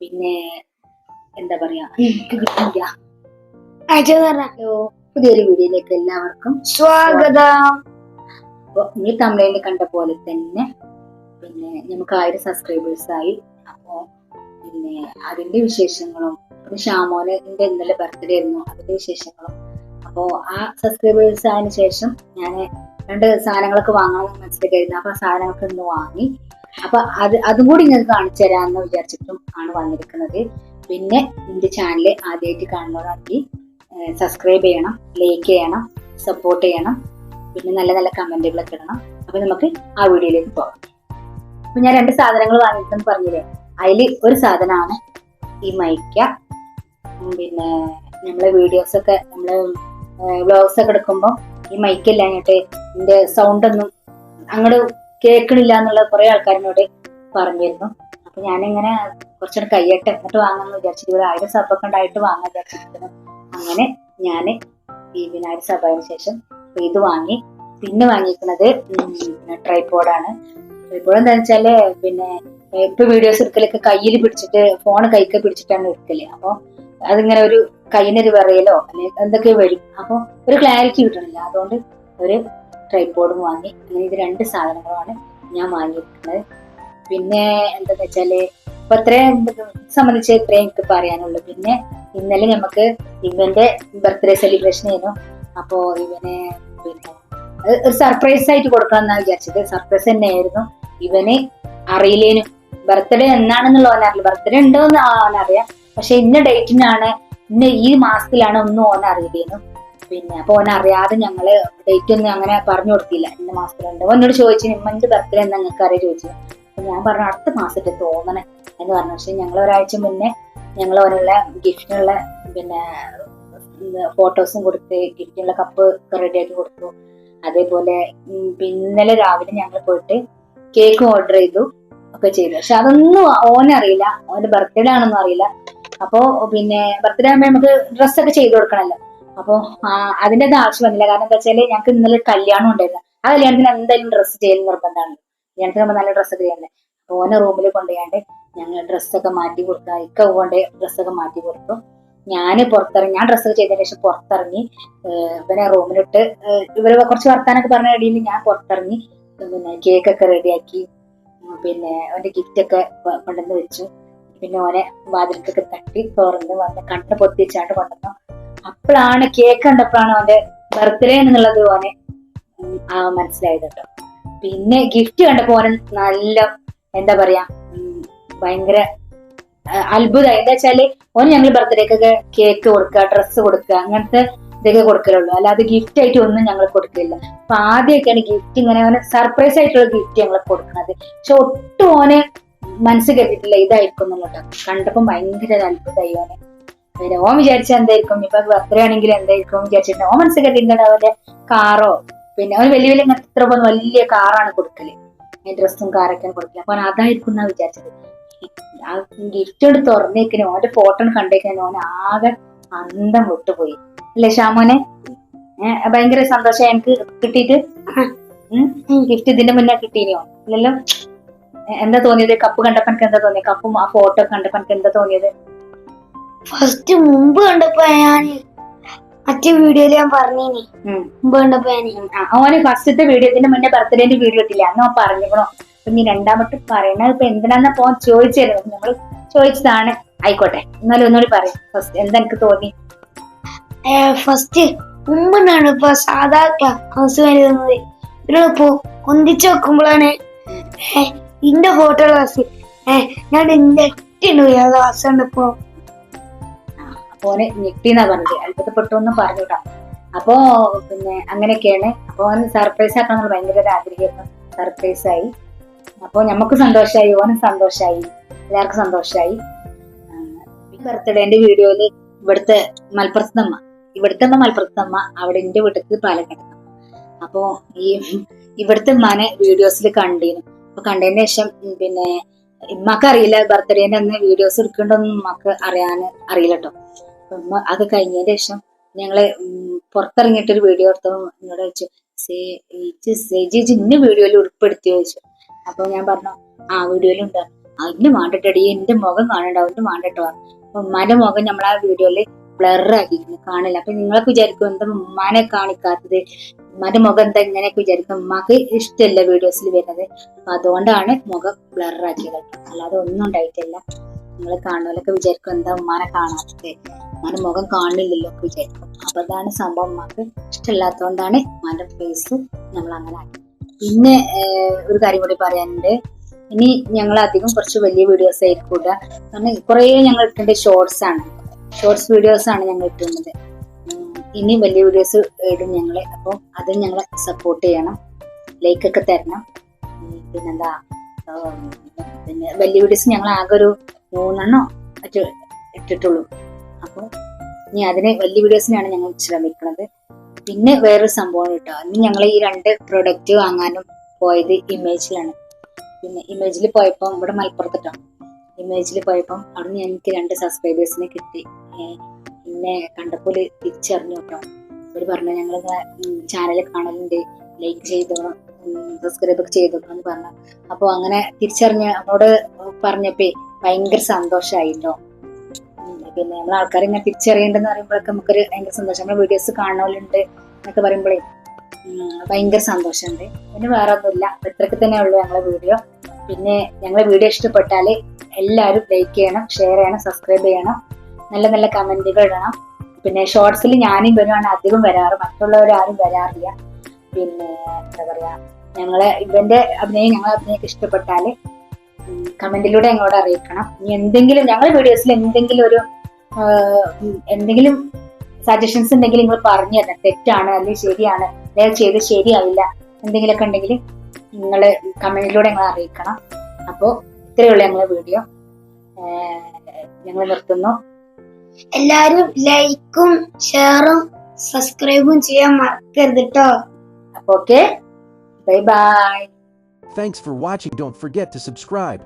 പിന്നെ എന്താ പറയാ? കിട്ടില്ല ഹലോ പുതിയൊരു വീഡിയോയിലേക്ക് എല്ലാവർക്കും സ്വാഗതം. അപ്പൊ ഈ തമിഴിൽ കണ്ട പോലെ തന്നെ പിന്നെ നമുക്ക് ആയിരം സബ്സ്ക്രൈബേഴ്സ് ആയി. അപ്പോ പിന്നെ അതിന്റെ വിശേഷങ്ങളും പിന്നെ ഷാമോനിന്റെ ഇന്നലെ ബർത്ത്ഡേ ആയിരുന്നു അതിന്റെ വിശേഷങ്ങളും. അപ്പോ ആ സബ്സ്ക്രൈബേഴ്സ് ആയതിനു ശേഷം ഞാൻ രണ്ട് സാധനങ്ങളൊക്കെ വാങ്ങണമെന്ന് മനസ്സിലായിരുന്നു അപ്പൊ ആ സാധനങ്ങളൊക്കെ ഇന്ന് വാങ്ങി. അപ്പൊ അത് അതും കൂടി നിങ്ങൾക്ക് കാണിച്ചു തരാമെന്ന് വിചാരിച്ചിട്ടും ആണ് വന്നിരിക്കുന്നത്. പിന്നെ എന്റെ ചാനൽ ആദ്യമായിട്ട് കാണുന്നവരാണെങ്കിൽ സബ്സ്ക്രൈബ് ചെയ്യണം ലൈക്ക് ചെയ്യണം സപ്പോർട്ട് ചെയ്യണം പിന്നെ നല്ല നല്ല കമന്റുകളൊക്കെ ഇടണം. അപ്പൊ നമുക്ക് ആ വീഡിയോയിലേക്ക് പോകാം. അപ്പൊ ഞാൻ രണ്ട് സാധനങ്ങൾ വാങ്ങിയിട്ടെന്ന് പറഞ്ഞില്ലേ? അതിൽ ഒരു സാധനമാണ് ഈ മൈക്ക. പിന്നെ നമ്മളെ വീഡിയോസ് ഒക്കെ നമ്മൾ വ്ളോഗ്സ് ഒക്കെ എടുക്കുമ്പോൾ ഈ മൈക്കില്ലാഞ്ഞിട്ട് ഇതിന്റെ സൗണ്ട് ഒന്നും അങ്ങോട്ട് കേൾക്കണില്ല എന്നുള്ള കുറെ ആൾക്കാരിനോട് പറഞ്ഞിരുന്നു. അപ്പൊ ഞാനിങ്ങനെ കുറച്ചുകൂടെ കയ്യട്ടെ എന്നിട്ട് വാങ്ങാന്ന് വിചാരിച്ചിട്ട് ഒരു ആയിരം സഭ ഉണ്ടായിട്ട് വാങ്ങാൻ വിചാരിച്ചിരിക്കുന്നു അങ്ങനെ ഞാൻ ഈ വിനായക സഭയിന് ശേഷം ഇത് വാങ്ങി. പിന്നെ വാങ്ങിയിരിക്കുന്നത് ട്രൈപോഡാണ് ട്രൈപോഡ് എന്താ വെച്ചാൽ പിന്നെ ഇപ്പൊ വീഡിയോസ് എടുക്കലൊക്കെ കയ്യിൽ പിടിച്ചിട്ട് ഫോൺ കൈക്ക് പിടിച്ചിട്ടാണ് എടുക്കൽ. അപ്പൊ അതിങ്ങനെ ഒരു കയ്യിനൊരു വിറയലോ അല്ലെങ്കിൽ എന്തൊക്കെയോ വരും. അപ്പൊ ഒരു ക്ലാരിറ്റി കിട്ടണില്ല. അതുകൊണ്ട് ഒരു ട്രൈപ്പോഡും വാങ്ങി. അങ്ങനെ ഇത് രണ്ട് സാധനങ്ങളാണ് ഞാൻ വാങ്ങിയിരിക്കുന്നത് പിന്നെ എന്താന്ന് വെച്ചാൽ ഇപ്പൊ ഇത്രയും സംബന്ധിച്ച് ഇത്രയും എനിക്ക് പറയാനുള്ളൂ. പിന്നെ ഇന്നലെ നമുക്ക് ഇവന്റെ ബർത്ത്ഡേ സെലിബ്രേഷൻ ആയിരുന്നു. അപ്പോ ഇവനെ പിന്നെ ഒരു സർപ്രൈസ് ആയിട്ട് കൊടുക്കണം എന്നാണ് വിചാരിച്ചത്. സർപ്രൈസ് തന്നെയായിരുന്നു. ഇവന് അറിയില്ലേനും. ബർത്ത്ഡേ എന്നാണെന്നുള്ള ഓനറിയില്ല ബർത്ത്ഡേ ഉണ്ടോ എന്ന് ഓനറിയാം. പക്ഷെ ഇന്ന ഡേറ്റിനാണ് ഇന്ന ഈ മാസത്തിലാണ് ഒന്നും ഓനറിയില്ലേനും പിന്നെ അപ്പൊ ഓൻ അറിയാതെ ഞങ്ങൾ ഡേറ്റ് ഒന്നും അങ്ങനെ പറഞ്ഞു കൊടുത്തില്ല. ഇന്ന മാസത്തിലുണ്ട്. ഒന്നോട് ചോദിച്ചു നിമ്മന്റെ ബർത്ത്ഡേ എന്ന് നിങ്ങൾക്ക് അറിയാൻ ചോദിച്ചു. അപ്പൊ ഞാൻ പറഞ്ഞു അടുത്ത മാസത്തെ തോന്നണേ എന്ന് പറഞ്ഞു. പക്ഷെ ഞങ്ങൾ ഒരാഴ്ച മുന്നേ ഞങ്ങൾ ഓനുള്ള ഗിഫ്റ്റിനുള്ള പിന്നെ ഫോട്ടോസും കൊടുത്ത് ഗിഫ്റ്റിനുള്ള കപ്പ് റെഡിയാക്കി കൊടുത്തു. അതേപോലെ ഇന്നലെ രാവിലെ ഞങ്ങൾ പോയിട്ട് കേക്ക് ഓർഡർ ചെയ്തു ഒക്കെ ചെയ്തു. പക്ഷെ അതൊന്നും ഓനറിയില്ല ഓന്റെ ബർത്ത്ഡേ ആണെന്നും അറിയില്ല. അപ്പോ പിന്നെ ബർത്ത്ഡേ ആകുമ്പോൾ നമുക്ക് ഡ്രസ്സൊക്കെ ചെയ്തു കൊടുക്കണല്ലോ. അപ്പൊ അതിന്റെ ഒന്നും ആവശ്യം വന്നില്ല. കാരണം എന്താ വെച്ചാൽ ഞങ്ങൾക്ക് ഇന്നലെ കല്യാണം ഉണ്ടായിരുന്നു. ആ കല്യാണത്തിന് എന്തായാലും ഡ്രസ്സ് ചെയ്യുന്ന നിർബന്ധമാണ്. കല്യാണത്തിന് നമ്മൾ നല്ല ഡ്രസ്സൊക്കെ ചെയ്യണ്ടേ? അപ്പൊ ഓനെ റൂമിൽ കൊണ്ടുപോയാണ്ട് ഞങ്ങൾ ഡ്രസ്സൊക്കെ മാറ്റി കൊടുക്കുക ഇക്ക കൊണ്ട് ഡ്രസ്സൊക്കെ മാറ്റി കൊടുത്തു. ഞാൻ പുറത്തിറങ്ങി ഞാൻ ഡ്രസ്സൊക്കെ ചെയ്തതിന് ശേഷം പുറത്തിറങ്ങി. ഇവനെ റൂമിലിട്ട് ഇവർ കുറച്ച് വർത്താനൊക്കെ പറഞ്ഞ ഇടയിൽ ഞാൻ പുറത്തിറങ്ങി. പിന്നെ കേക്ക് ഒക്കെ റെഡിയാക്കി പിന്നെ അവന്റെ ഗിഫ്റ്റ് ഒക്കെ കൊണ്ടുവന്ന് വെച്ചു. പിന്നെ ഓനെ വാതിൽക്കൊക്കെ തട്ടി തുറന്ന് വന്ന് കണ്ണ് പൊത്തിച്ചാണ്ട് കൊണ്ടുവന്നു. അപ്പോഴാണ് കേക്ക് കണ്ടപ്പോഴാണ് അവന്റെ ബർത്ത്ഡേ എന്നുള്ളത് ഓനെ മനസ്സിലായത് കേട്ടോ. പിന്നെ ഗിഫ്റ്റ് കണ്ടപ്പോ ഓനെ നല്ല എന്താ പറയാ ഭയങ്കര അത്ഭുതമായി. എന്താ വെച്ചാൽ ഓന് ഞങ്ങൾ ബർത്ത്ഡേക്കൊക്കെ കേക്ക് കൊടുക്കുക ഡ്രസ്സ് കൊടുക്കുക അങ്ങനത്തെ ഇതൊക്കെ കൊടുക്കലുള്ളൂ. അല്ലാതെ ഗിഫ്റ്റ് ആയിട്ട് ഒന്നും ഞങ്ങൾ കൊടുക്കില്ല. അപ്പൊ ആദ്യമൊക്കെയാണ് ഗിഫ്റ്റ് ഇങ്ങനെ സർപ്രൈസ് ആയിട്ടുള്ള ഗിഫ്റ്റ് ഞങ്ങൾ കൊടുക്കുന്നത്. പക്ഷെ ഒട്ടും ഓനെ മനസ്സ് കരുതിയിട്ടില്ല ഇതായിരിക്കും എന്നുള്ളത്. കണ്ടപ്പോ ഭയങ്കര അത്ഭുതമായി ഓന്. പിന്നെ ഓൻ വിചാരിച്ച എന്തായിരിക്കും? ഇപ്പൊ ബർത്ത്ഡേ എന്തായിരിക്കും വിചാരിച്ചിട്ട് ഓൻ മനസ്സിലൊക്കെ കരുതിയിട്ടുണ്ട് അവന്റെ കാറോ പിന്നെ അവന് വലിയ വലിയ ഇത്ര പോകുന്ന വലിയ കാറാണ് കൊടുക്കൽ. ഡ്രസ്സും കാറൊക്കെയാണ് കൊടുക്കൽ. അപ്പൊ അതായിരിക്കും എന്നാ വിചാരിച്ചത്. ആ ഗിഫ്റ്റ് കൊണ്ട് തുറന്നേക്കിന് ഓന്റെ ഫോട്ടോ കണ്ടേക്കാൻ ഓൻ ആകെ അന്തം വിട്ടുപോയി. അല്ലേ ഷാമോനെ ഭയങ്കര സന്തോഷം. എനിക്ക് കിട്ടിയിട്ട്? ഗിഫ്റ്റ് ഇതിന്റെ മുന്നേ കിട്ടീനിയോ ഇല്ലല്ലോ. എ- എന്താ തോന്നിയത്? കപ്പ് കണ്ടപ്പോ എന്താ തോന്നിയത്? കപ്പും ആ ഫോട്ടോ കണ്ടപ്പോ എന്താ തോന്നിയത്? ഫസ്റ്റ് മുമ്പ് കണ്ടപ്പോ ഞാൻ മറ്റേ വീഡിയോയിൽ ഞാൻ പറഞ്ഞിനി. മുമ്പ് കണ്ടപ്പോ ഞാൻ അവന് ഫസ്റ്റത്തെ വീഡിയോ ഇതിന്റെ മുന്നേ ബർത്ത്ഡേന്റെ വീഡിയോ ഇട്ടില്ല? അന്ന് അവൻ ഇനി അപ്പൊ നീ രണ്ടാമത്തെ പറയണത് ഇപ്പൊ എന്തിനാന്ന് പോ ചോദിച്ചായിരുന്നു നമ്മൾ ചോദിച്ചതാണ്. ആയിക്കോട്ടെ എന്നാലും ഒന്നുകൂടി പറയാം. ഫസ്റ്റ് എന്താ എനിക്ക് തോന്നി? ഫസ്റ്റ് മുമ്പിനാണ് ഇപ്പൊ സാധാ ഹൗസ് വരുന്നത് ഇതിലിപ്പോ ഒന്നിച്ചു വെക്കുമ്പോഴാണ് ഏ, ഇന്റെ ഫോട്ടോ ക്ലാസ് ഞാൻ നെറ്റിണ്ട് ഒറ്റ ക്ലാസ് ഉണ്ട് അപ്പൊ ഓന് ഞെട്ടിന്നാ പറഞ്ഞത്. അത്ഭുതപ്പെട്ടു എന്ന് പറഞ്ഞുട്ടാ. അപ്പോ പിന്നെ അങ്ങനെയൊക്കെയാണ്. അപ്പൊ ഓൻ സർപ്രൈസ് എന്നുള്ള ഭയങ്കര ആഗ്രഹമായിരുന്നു. സർപ്രൈസ് ആയി. അപ്പൊ നമുക്ക് സന്തോഷമായി ഓനും സന്തോഷമായി എല്ലാവർക്കും സന്തോഷമായി ബർത്ത്ഡേന്റെ വീഡിയോയിൽ ഇവിടുത്തെ മലപ്പുറത്തമ്മ ഇവിടുത്തെ അമ്മ മലപ്പുറത്തെ അമ്മ അവിടെ എന്റെ വീട്ടിൽ പാലക്കാട്. അപ്പോ ഈ ഇവിടുത്തെ ഉമ്മാനെ വീഡിയോസിൽ കണ്ടിരുന്നു അപ്പൊ കണ്ടതിന് ശേഷം പിന്നെ ഉമ്മക്ക് അറിയില്ല ബർത്ത്ഡേന്റെ അന്ന് വീഡിയോസ് എടുക്കണ്ടോന്നും ഉമ്മക്ക് അറിയാൻ അറിയില്ല കേട്ടോ അത് കഴിഞ്ഞതിന് ശേഷം ഞങ്ങൾ പുറത്തിറങ്ങിയിട്ട് പുറത്തിറങ്ങിയിട്ടൊരു വീഡിയോ എടുത്തു എന്നോട് ചോദിച്ചു സേ- ഇജ്ജ് സേ- ഇജ്ജ് ഇജ്ജ് ഇന്ന വീഡിയോയിൽ ഉൾപ്പെടുത്തി ചോദിച്ചു. അപ്പൊ ഞാൻ പറഞ്ഞു ആ വീഡിയോയിലുണ്ട് അതിന് മാണ്ടിട്ടടി എന്റെ മുഖം കാണണ്ട അവന്റെ മാണ്ടിട്ടോ അപ്പൊ ഉമ്മാന്റെ മുഖം നമ്മൾ ആ വീഡിയോയിൽ ബ്ലർ ആക്കിയിരുന്നു കാണില്ല. അപ്പൊ നിങ്ങളൊക്കെ വിചാരിക്കും എന്താ ഉമ്മാനെ കാണിക്കാത്തത്? ഉമ്മാന്റെ മുഖം എന്താ ഇങ്ങനെയൊക്കെ വിചാരിക്കും. ഉമ്മാക്ക് ഇഷ്ടമല്ല വീഡിയോസിൽ വരുന്നത്. അപ്പൊ അതുകൊണ്ടാണ് മുഖം ബ്ലറാക്കിയത് അല്ലാതെ ഒന്നും ഉണ്ടായിട്ടില്ല. നിങ്ങൾ കാണുന്നവരൊക്കെ വിചാരിക്കും എന്താ ഉമ്മാനെ കാണാത്തത്? ഉമ്മാന്റെ മുഖം കാണില്ലല്ലോ വിചാരിക്കും അപ്പൊ അതാണ് സംഭവം. ഉമ്മാക്ക് ഇഷ്ടമില്ലാത്തതുകൊണ്ടാണ് ഉമ്മാന്റെ ഫേസ് നമ്മൾ അങ്ങനെ ആക്കി പിന്നെ ഒരു കാര്യം കൂടി പറയാനുണ്ട്. ഇനി ഞങ്ങൾ അധികം കുറച്ച് വലിയ വീഡിയോസ് ആയിരിക്കൂല. കാരണം കുറേ ഞങ്ങൾ ഇട്ടുണ്ട് ഷോർട്സ് ആണ്. ഷോർട്സ് വീഡിയോസ് ആണ് ഞങ്ങൾ ഇട്ടുന്നത് ഇനി വലിയ വീഡിയോസ് ഇടും ഞങ്ങളെ. അപ്പോൾ അത് ഞങ്ങളെ സപ്പോർട്ട് ചെയ്യണം. ലൈക്ക് ഒക്കെ തരണം. പിന്നെന്താ പിന്നെ വലിയ വീഡിയോസ് ഞങ്ങൾ ആകെ ഒരു മൂന്നെണ്ണോ മറ്റു ഇട്ടിട്ടുള്ളൂ. അപ്പോൾ ഇനി അതിന് വലിയ വീഡിയോസിനാണ് ഞങ്ങൾ ശ്രമിക്കുന്നത്. പിന്നെ വേറൊരു സംഭവം കേട്ടോ. അന്ന് ഞങ്ങൾ ഈ രണ്ട് പ്രൊഡക്റ്റ് വാങ്ങാനും പോയത് ഇമേജിലാണ്. പിന്നെ ഇമേജിൽ പോയപ്പോൾ ഇവിടെ മലപ്പുറത്തിട്ടോ ഇമേജിൽ പോയപ്പം അവിടുന്ന് എനിക്ക് രണ്ട് സബ്സ്ക്രൈബേഴ്സിനെ കിട്ടി. പിന്നെ കണ്ടപ്പോൾ തിരിച്ചറിഞ്ഞു കേട്ടോ അവർ പറഞ്ഞു ഞങ്ങൾ ചാനൽ കാണലുണ്ട്. ലൈക്ക് ചെയ്തോളാം സബ്സ്ക്രൈബ് ചെയ്തോളാം എന്ന് പറഞ്ഞു. അപ്പോൾ അങ്ങനെ തിരിച്ചറിഞ്ഞ് അവനോട് പറഞ്ഞപ്പോ ഭയങ്കര സന്തോഷമായിട്ടോ പിന്നെ നമ്മൾ ആൾക്കാരെ ഇങ്ങനെ തിരിച്ചറിയേണ്ടെന്ന് പറയുമ്പോഴൊക്കെ നമുക്കൊരു ഭയങ്കര സന്തോഷം. നമ്മൾ വീഡിയോസ് കാണുന്നവരുണ്ട് എന്നൊക്കെ പറയുമ്പോഴേ ഭയങ്കര സന്തോഷമുണ്ട്. പിന്നെ വേറെ ഒന്നുമില്ല ഇത്രയൊക്കെ തന്നെ ഉള്ളൂ ഞങ്ങളെ വീഡിയോ പിന്നെ ഞങ്ങളെ വീഡിയോ ഇഷ്ടപ്പെട്ടാൽ എല്ലാവരും ലൈക്ക് ചെയ്യണം ഷെയർ ചെയ്യണം സബ്സ്ക്രൈബ് ചെയ്യണം. നല്ല നല്ല കമന്റുകൾ ഇടണം. പിന്നെ ഷോർട്സിൽ ഞാനും വരുവാണ് അധികം വരാറ്. മറ്റുള്ളവരാരും വരാറില്ല. പിന്നെ എന്താ പറയാ ഞങ്ങളെ ഇവന്റെ അഭിനയം ഞങ്ങളെ അഭിനയൊക്കെ ഇഷ്ടപ്പെട്ടാൽ കമന്റിലൂടെ ഞങ്ങളോട് അറിയിക്കണം. ഇനി എന്തെങ്കിലും ഞങ്ങളുടെ വീഡിയോസിൽ എന്തെങ്കിലും ഒരു എന്തെങ്കിലും സജഷൻസ് ഉണ്ടെങ്കിൽ നിങ്ങൾ പറഞ്ഞു തരണം. തെറ്റാണ് അല്ലെങ്കിൽ ശരിയാണ് അല്ലെങ്കിൽ ചെയ്ത് ശരിയാവില്ല എന്തെങ്കിലുമൊക്കെ ഉണ്ടെങ്കിൽ നിങ്ങൾ കമന്റിലൂടെ ഞങ്ങളെ അറിയിക്കണം. അപ്പോൾ ഇത്രയേ ഉള്ളൂ ഞങ്ങളെ വീഡിയോ ഞങ്ങൾ നിർത്തുന്നു. എല്ലാരും ലൈക്കും ഷെയറും സബ്സ്ക്രൈബും ചെയ്യാൻ മറക്കരുത് കേട്ടോ അപ്പോൾ okay bye bye. Thanks for watching. Don't forget to subscribe.